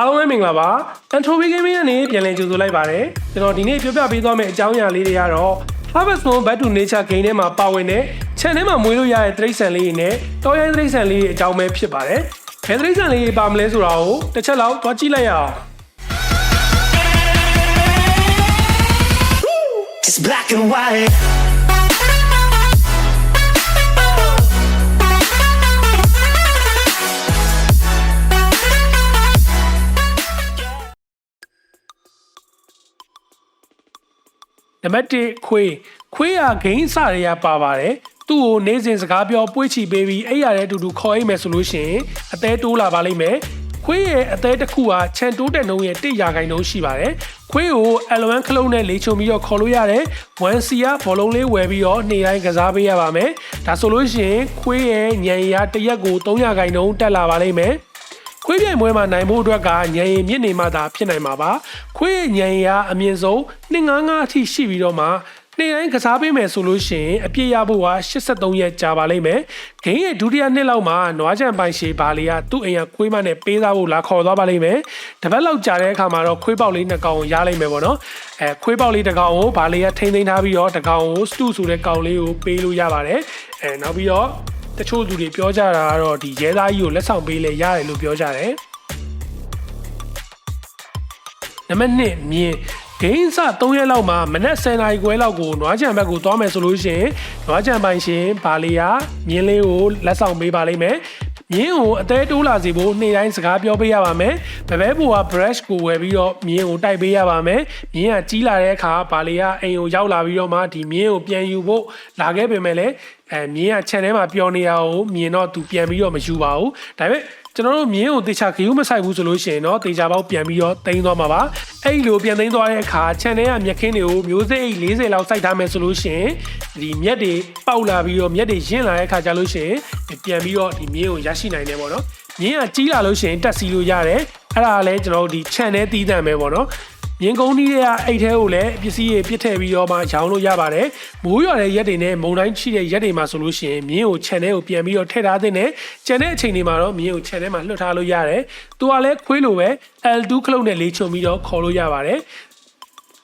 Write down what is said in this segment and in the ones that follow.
အားလုံးပဲမင်္ဂလာပါ Entropy Gaming ကနေပြန်လည်ကြိုဆိုလိုက်ပါတယ်ကျွန်တော်ဒီနေ့ပြောပြပေးသွားမယ့်အကြောင်းအရာလေးတွေကတော့ Harvest Moon Back to Nature Game ထဲမှာပါဝင်တဲ့ channel ထဲမှာမွေးလို့ရတဲ့တိရစ္ဆာန်လေးတွေနဲ့တောရိုင်းတိရစ္ဆာန်လေးတွေအကြောင်းပဲဖြစ်ပါတယ်ဘယ်တိရစ္ဆာန်လေးတွေပါမလဲဆိုတာကိုတစ်ချက်လောက်သွားကြည့်လိုက်ရအောင် It's black and white. နံပါတ်1ခွေးခွေးရဂိမ်းစတွေကပါပါတယ်သူ့ကိုနေစဉ်စကားပြောပွေးချီပေးပြီးအဲ့ရတဲ့အတူတူခေါ်အိမ်မယ်ဆိုလို့ရှိရင်အသေးတိုးလာပါလိမ့်မယ်ခွေးရဲ့အသေးတစ်ခုဟာခြံတိုးတဲ့နှုန်းရဲ့1ရာခိုင်နှုန်းရှိပါတယ်ခွေးကို L1 ခလုံးနဲ့လေချုံပြီးတော့ခေါ်လို့ရတယ် 1C ကဘောလုံးလေးဝယ်ပြီးတော့နေ့တိုင်းကစားပေးရပါမယ်ဒါဆိုလို့ရှိရင်ခွေးရဲ့ညံရတစ်ရက်ကို3ရာခိုင်နှုန်းတက်လာပါလိမ့်မယ် ခွေးပြိုင်ပွဲမှာနိုင်ဖို့အတွက်ကညံရင်မြင့်နေမှသာဖြစ်နိုင်မှာပါခွေးရဲ့ညံရင်ကအမြင့်ဆုံး255အထိရှိပြီးတော့မှနေ့တိုင်းကစားပေးမယ်ဆိုလို့ရှိရင်အပြည့်ရဖို့က83ရက်ကြာပါလိမ့်မယ်ဂိမ်းရဲ့ဒုတိယနှစ်လောက်မှာနွားချံပိုင်ရှည်ဘာလီကသူ့အိမ်ကခွေးမနဲ့ပေးစားဖို့လာခေါ်သွားပါလိမ့်မယ်တပတ်လောက်ကြာတဲ့အခါမှာတော့ခွေးပေါက်လေးနှစ်ကောင်ကိုရလိမ့်မယ်ပေါ့နော်အဲခွေးပေါက်လေးတစ်ကောင်ကိုဘာလီကထိမ့်သိမ်းထားပြီးတော့တစ်ကောင်ကိုစတူဆိုတဲ့ကောင်လေးကိုပေးလို့ရပါတယ်အဲနောက်ပြီးတော့ တချို့သူတွေပြောကြတာကတော့ဒီရဲသားကြီးကိုလက်ဆောင်ပေးလဲရတယ်လို့ပြောကြတယ်နံပါတ်1မြင်းဂိမ်းစ3ရက်လောက်မှာမနက်10နာရီခွဲလောက်ကိုနွားချံဘက်ကိုသွားမယ်ဆိုလို့ရှိရင်နွားချံပိုင်ရှင်ဘာလီယာမြင်းလေးကိုလက်ဆောင်ပေးပါလိမ့်မယ်မြင်းကိုအသေးတိုးလာစေဖို့နေ့တိုင်းစကားပြောပေးရပါမယ်။ဗပဲဘူက brush ကိုဝယ်ပြီးတော့မြင်းကိုတိုက်ပေးရပါမယ်။မြင်းကကြီးလာတဲ့အခါဘာလီယာအိမ်ကိုရောက်လာပြီးတော့မှဒီမြင်းကိုပြန်ယူဖို့လာခဲ့ပေမဲ့လည်း အဲမြင်းကခြံထဲမှာပျော်နေရအောင်မြင်တော့သူပြန်ပြီးတော့မယူပါဘူး။ဒါပေမဲ့ကျွန်တော်တို့မြင်းကိုတေချာခရူးမဆိုင်ဘူးဆိုလို့ရှိရင်တော့တေချာပေါက်ပြန်ပြီးတော့တင်သွားမှာပါအဲ့လိုပြန်တင်သွားတဲ့အခါခြံထဲကမြက်ခင်းတွေကိုမျိုးစိအိတ်40လောက်စိုက်ထားမယ်ဆိုလို့ရှိရင်ဒီမြက်တွေပေါက်လာပြီးတော့မြက်တွေရင့်လာတဲ့အခါကျလို့ရှိရင်ပြန်ပြီးတော့ဒီမြင်းကိုရရှိနိုင်တယ်ပေါ့နော်မြင်းကကြီးလာလို့ရှိရင်တက်စီလို့ရတယ်အဲ့ဒါလည်းကျွန်တော်တို့ဒီခြံထဲတီးတံပဲပေါ့နော် မြင်းကုန်းကြီးတွေကအိတ်ထဲကိုလည်းပစ္စည်းတွေပြစ်ထည့်ပြီးတော့မှရောင်းလို့ရပါတယ်။မိုးရွာတဲ့ရက်တွေနဲ့မုန်တိုင်းချိတဲ့ရက်တွေမှာဆိုလို့ရှိရင်မြင်းကိုခြံထဲကိုပြန်ပြီးတော့ထည့်ထားတဲ့နဲ့ကျန်တဲ့အချိန်တွေမှာတော့မြင်းကိုခြံထဲမှာလွှတ်ထားလို့ရတယ်။သူကလည်းခွေးလိုပဲ L2 ခလုံးနဲ့လေးချုံပြီးတော့ခေါ်လို့ရပါတယ်။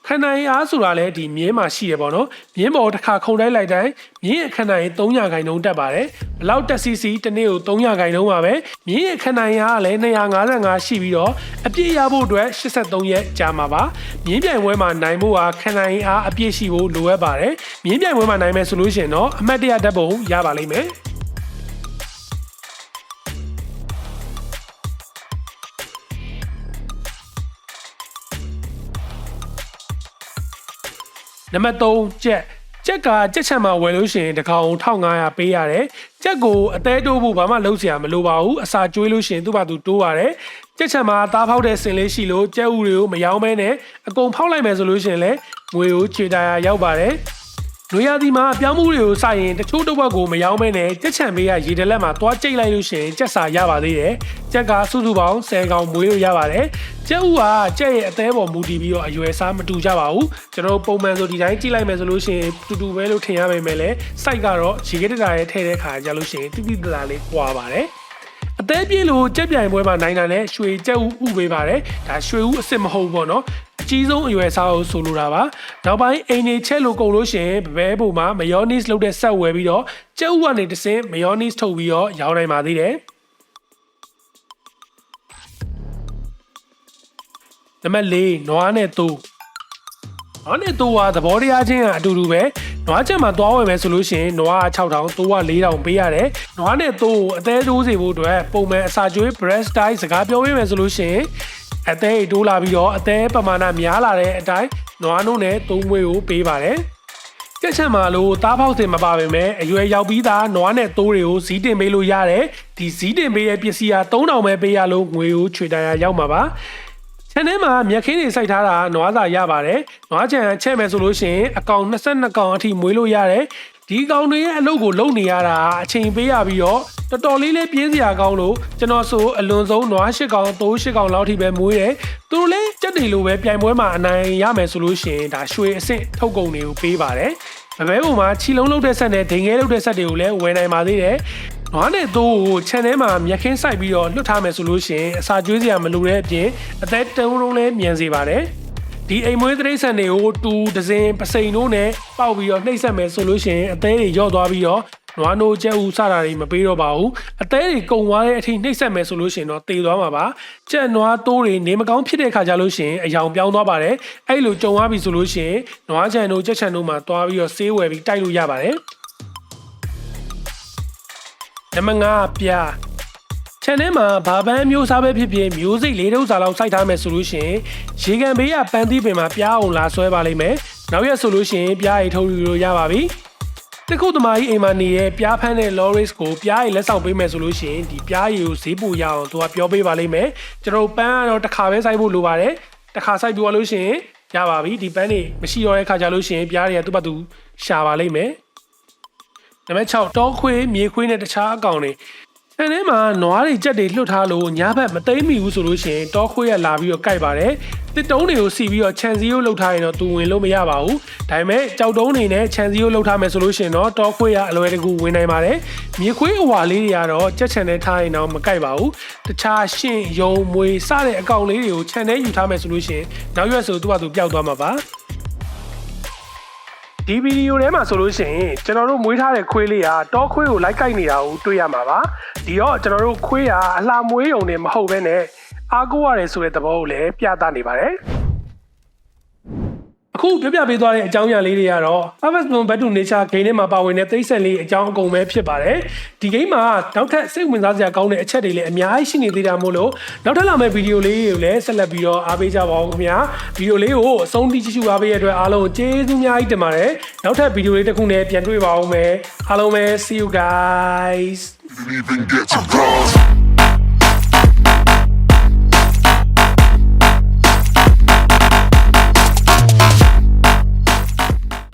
ခန္ဓာရင်အားဆိုတာလည်းဒီမြင်းမှာရှိရပေါ့နော်မြင်းပေါ်တစ်ခါခုံတိုင်းလိုက်တိုင်းမြင်းရဲ့ခန္ဓာရင်300ခိုင်နှုန်းတက်ပါတယ်ဘလောက်တက်စီစီတစ်နေ့ကို300ခိုင်နှုန်းပါပဲမြင်းရဲ့ခန္ဓာရင်အားကလည်း255ရှိပြီးတော့အပြည့်ရဖို့အတွက်83ရက်ကြာမှာပါမြင်းပြိုင်ပွဲမှာနိုင်ဖို့ကခန္ဓာရင်အားအပြည့်ရှိဖို့လိုအပ်ပါတယ်မြင်းပြိုင်ပွဲမှာနိုင်မယ်ဆိုလို့ရှိရင်တော့အမှတ်တရဓာတ်ပုံရပါလိမ့်မယ် နံပါတ်3ကြက်ကြက်ကကြက်ချံမှာဝယ်လို့ရှိရင်တစ်ကောင်1500ပေးရတယ်ကြက်ကိုအသေးတိုးဖို့ဘာမှလုပ်စရာမလိုပါဘူးအစာကျွေးလို့ရှိရင်သူ့ဘာသူတိုးရတယ်ကြက်ချံမှာသားဖောက်တဲ့စင်လေးရှိလို့ကြက်ဥတွေကိုမယောင်းမဲနဲ့အကုန်ဖောက်လိုက်မယ်ဆိုလို့ရှိရင်လည်းငွေကိုခြေတရာရောက်ပါတယ် နွေရာသီမှာအပြောင်းမှုတွေကိုစရင်တချို့တစ်ဝက်ကိုမယောင်းမဲနဲ့ကြက်ချံပေးရရေတလက်မှာသွားကြိတ်လိုက်လို့ရှိရင်ကြက်စာရပါသေးတယ်ကြက်ကစုစုပေါင်း10ကောင်မွေးလို့ရပါတယ်ကြက်ဥကကြက်ရဲ့အသေးပေါ်မူတည်ပြီးတော့အရွယ်စားမတူကြပါဘူးကျွန်တော်ပုံမှန်ဆိုဒီတိုင်းကြည့်လိုက်မယ်ဆိုလို့ရှိရင်တူတူပဲလို့ထင်ရပေမဲ့လည်း site ကတော့ရေခဲတတာရဲ့ထည့်တဲ့ခါကြလို့ရှိရင်တိတိတသားလေးကွာပါတယ်အသေးပြေးလို့ကြက်ပြိုင်ပွဲမှာနိုင်တာနဲ့ရွှေကြက်ဥဥပေးပါတယ်ဒါရွှေဥအစ်စ်မဟုတ်ဘူးပေါ့နော် အကြီးဆုံးအရွယ်စားကိုဆိုလိုတာပါနောက်ပိုင်းအိမ်နေချက်လို့ကုန်လို့ရှရင်ဘဲပုံမှာမယောနီစ်လုပ်တဲ့ဆက်ဝယ်ပြီးတော့ကြက်ဥကနေတစ်စင်းမယောနီစ်ထုတ်ပြီးတော့ရောင်းနိုင်ပါသေးတယ်နံပါတ်၄နွားနဲ့တူနွားနဲ့တူဟာသဘောတရားချင်းကအတူတူပဲနွားချက်မှာသွားဝယ်မယ်ဆိုလို့ရှိရင်နွားက6000တူက4000ပေးရတယ်နွားနဲ့တူအသေးတိုးစေဖို့အတွက်ပုံမှန်အစာကျွေး breast style စကားပြောပေးမယ်ဆိုလို့ရှိရင် အသေးတိုးလာပြီးတော့အသေးပမာဏများလာတဲ့အတိုင်းနွားနှုတ်နဲ့သုံးမွေးကိုပေးပါတယ်ကြက်ချက်မှာလို့သားပေါက်စင်မပါပဲမဲ့အရွယ်ရောက်ပြီးသားနွားနဲ့တိုးတွေကိုဇီးတင်ပေးလို့ရတယ်ဒီဇီးတင်ပေးရဲ့ပစ္စည်းက3000ပဲပေးရလို့ငွေကိုချွေတန်ရရောက်မှာပါခြံထဲမှာမြက်ခင်းတွေစိုက်ထားတာနွားစာရပါတယ်။နွားခြံချက်မယ်ဆိုလို့ရှိရင်အကောင်22ကောင်အထိမွေးလို့ရတယ်။ ဒီကောင်တွေရဲ့အလုပ်ကိုလုပ်နေရတာအချိန်ပေးရပြီးတော့တော်တော်လေးလေးပြင်းစရာကောင်းလို့ကျွန်တော်ဆိုအလွန်ဆုံးနွား၈ကောင်သိုး၈ကောင်လောက်ထိပဲမွေးတယ်။သူတို့လည်းကြက်တွေလိုပဲပြိုင်ပွဲမှာအနိုင်ရမယ်ဆိုလို့ရှိရင်ဒါရွှေအဆင့်ထုတ်ကုန်တွေကိုပေးပါတယ်။ဗပဲပုံမှာခြီလုံးလုတ်တဲ့ဆက်နဲ့ဒိန်ငဲလုတ်တဲ့ဆက်တွေကိုလည်းဝယ်နိုင်ပါသေးတယ်။နွားနဲ့သိုးကိုခြံထဲမှာမြက်ခင်းစိုက်ပြီးတော့လွတ်ထားမယ်ဆိုလို့ရှိရင်အစာကျွေးစရာမလိုတဲ့အပြင်အသက်တုံးလုံးလည်းမြန်စေပါတယ် ဒီအိမ်မွေးတိရစ္ဆာန်တွေကိုတူဒဇင်ပစိန်တို့နဲ့ပေါက်ပြီးတော့နှိပ်စက်မယ်ဆိုလို့ရှိရင်အသေးတွေရော့သွားပြီးတော့နွားနိုးကျက်ဦးစတာတွေမပေးတော့ပါဘူးအသေးတွေကုံသွားတဲ့အထိနှိပ်စက်မယ်ဆိုလို့ရှိရင်တော့တေသွားမှာပါကျက်နွားတိုးတွေနေမကောင်းဖြစ်တဲ့ခါကြလို့ရှိရင်အယောင်ပြောင်းသွားပါတယ်အဲ့လိုကြုံသွားပြီဆိုလို့ရှိရင်နွားချန်တို့ကျက်ချန်တို့မှာသွားပြီးတော့ဆေးဝယ်ပြီးတိုက်လို့ရပါတယ်နံပါတ်5ပြား channel မှာဘာပန်းမျိုးစားပဲဖြစ်ဖြစ်မျိုးစိတ်လေးတုပ်စာလောက်စိုက်ထားမယ်ဆိုလို့ရှရင်ရေကန်ဘေးကပန်းသီးပင်မှာပြားအောင်လာဆွဲပါလိမ့်မယ်နောက်ရက်ဆိုလို့ရှရင်ပြားရီထုတ်ယူလို့ရပါပြီတခုသမားကြီးအိမ်မှာနေတဲ့ပြားဖန်းတဲ့ Loris ကိုပြားရီလက်ဆောင်ပေးမယ်ဆိုလို့ရှရင်ဒီပြားရီကိုဈေးပိုရအောင်သူကပြောပေးပါလိမ့်မယ်ကျွန်တော်ပန်းကတော့တစ်ခါပဲစိုက်ဖို့လိုပါတယ်တစ်ခါစိုက်ပြီးလို့ရှရင်ရပါပြီဒီပန်းတွေမရှိတော့တဲ့ခါကြလို့ရှရင်ပြားတွေကသူ့ဘက်သူရှာပါလိမ့်မယ်နံပါတ်6တောခွေးမြေခွေးနဲ့တခြားအကောင်တွေ အဲထဲမှာနွားတွေကြက်တွေလွတ်ထားလို့ညာဘက်မသိမ့်မိဘူးဆိုလို့ရှိရင်တောခွေးကလာပြီးတော့ကြိုက်ပါတယ်တစ်တုံးတွေကိုစီပြီးတော့ခြံစည်းရိုးလှုပ်ထားရင်တော့သူဝင်လို့မရပါဘူးဒါပေမဲ့ကြောက်တုံးတွေနဲ့ခြံစည်းရိုးလှုပ်ထားမယ်ဆိုလို့ရှိရင်တော့တောခွေးကအလွယ်တကူဝင်နိုင်ပါတယ်မြေခွေးအဝါလေးတွေကတော့ကြက်ခြံနဲ့ထားရင်တော့မကြိုက်ပါဘူးတခြားရှင်းယုံမွေစတဲ့အကောင်လေးတွေကိုခြံထဲယူထားမယ်ဆိုလို့ရှိရင်နောက်ရွက်ဆိုသူ့ဘာသူပျောက်သွားမှာပါ ဒီဗီဒီယိုထဲမှာဆိုလို့ရှိရင်ကျွန်တော်တို့မွေးထားတဲ့ခွေးလေးကတောခွေးကိုလိုက်ကိုက်နေတာကိုတွေ့ရမှာပါဒီတော့ကျွန်တော်တို့ခွေးကအလှမွေးရုံနဲ့မဟုတ်ဘဲနဲ့အားကိုးရတယ်ဆိုတဲ့သဘောကိုလည်းပြသနေပါတယ် အခုပြပြပေးသွားတဲ့အကြောင်းအရာလေးတွေကတော့ Harvest Moon Back to Nature game ထဲမှာပါဝင်တဲ့သိစက်လေးအကြောင်းအကုန်ပဲဖြစ်ပါတယ်ဒီ game မှာနောက်ထပ်စိတ်ဝင်စားစရာကောင်းတဲ့အချက်တွေလည်းအများကြီးရှိနေသေးတာမို့လို့နောက်ထပ်လာမယ့်ဗီဒီယိုလေးတွေကိုလည်းဆက်လက်ပြီးတော့အားပေးကြပါဦးခင်ဗျာဗီဒီယိုလေးကိုအဆုံးထိကြည့်ရှုအားပေးရတဲ့အတွက်အားလုံးကိုကျေးဇူးအများကြီးတင်ပါတယ်နောက်ထပ်ဗီဒီယိုလေးတစ်ခုနဲ့ပြန်တွေ့ပါဦးမယ်အားလုံးပဲ see you guys didn't even get to cross.